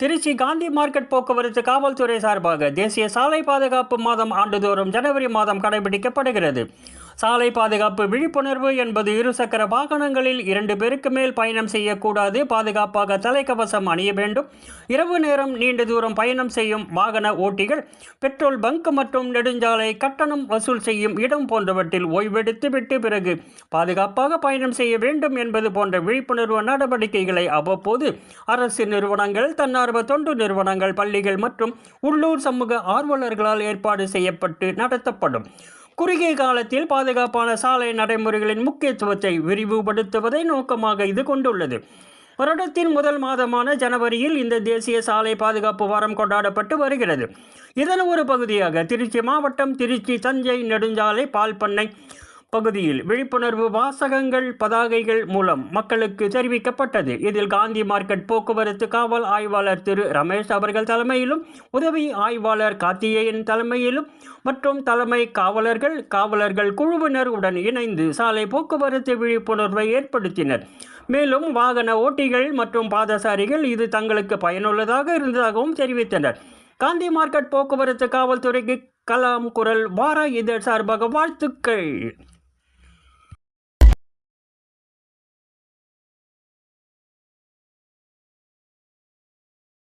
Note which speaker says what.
Speaker 1: Trichy Gandhi market போக்குவரத்து காவல்துறை சார்பாக தேசிய சாலை பாதுகாப்பு மாதம் ஆண்டுதோறும் ஜனவரி மாதம் கடைபிடிக்கப்படுகிறது. சாலை பாதுகாப்பு விழிப்புணர்வு என்பது இருசக்கர வாகனங்களில் இரண்டு பேருக்கு மேல் பயணம் செய்யக்கூடாது. பாதுகாப்பாக தலைக்கவசம் அணிய வேண்டும். இரவு நேரம் நீண்ட தூரம் பயணம் செய்யும் வாகன ஓட்டிகள் பெட்ரோல் பங்க் மற்றும் நெடுஞ்சாலை கட்டணம் வசூல் செய்யும் இடம் போன்றவற்றில் ஓய்வெடுத்துவிட்டு பிறகு பாதுகாப்பாக பயணம் செய்ய வேண்டும் என்பது போன்ற விழிப்புணர்வு நடவடிக்கைகளை அவ்வப்போது அரசு நிறுவனங்கள் தன்னார்வ தொண்டு நிறுவனங்கள் பள்ளிகள் மற்றும் உள்ளூர் சமூக ஆர்வலர்களால் ஏற்பாடு செய்யப்பட்டு நடத்தப்படும். குறுகிய காலத்தில் பாதுகாப்பான சாலை நடைமுறைகளின் முக்கியத்துவத்தை விரிவுபடுத்துவதை நோக்கமாக இது கொண்டுள்ளது. வருடத்தின் முதல் மாதமான ஜனவரியில் இந்த தேசிய சாலை பாதுகாப்பு வாரம் கொண்டாடப்பட்டு வருகிறது. இதன் ஒரு பகுதியாக திருச்சி மாவட்டம் திருச்சி தஞ்சை நெடுஞ்சாலை பால் பண்ணை பகுதியில் விழிப்புணர்வு வாசகங்கள் பதாகைகள் மூலம் மக்களுக்கு தெரிவிக்கப்பட்டது. இதில் காந்தி மார்க்கெட் போக்குவரத்து காவல் ஆய்வாளர் திரு ரமேஷ் அவர்கள் தலைமையிலும் உதவி ஆய்வாளர் கார்த்திகேயன் தலைமையிலும் மற்றும் தலைமை காவலர்கள் காவலர்கள் குழுவினர் உடன் இணைந்து சாலை போக்குவரத்து விழிப்புணர்வை ஏற்படுத்தினர். மேலும் வாகன ஓட்டிகள் மற்றும் பாதசாரிகள் இது தங்களுக்கு பயனுள்ளதாக இருந்ததாகவும் தெரிவித்தனர். காந்தி மார்க்கெட் போக்குவரத்து காவல்துறைக்கு கலாம் குரல் வார இதழ் சார்பாக வாழ்த்துக்கள்.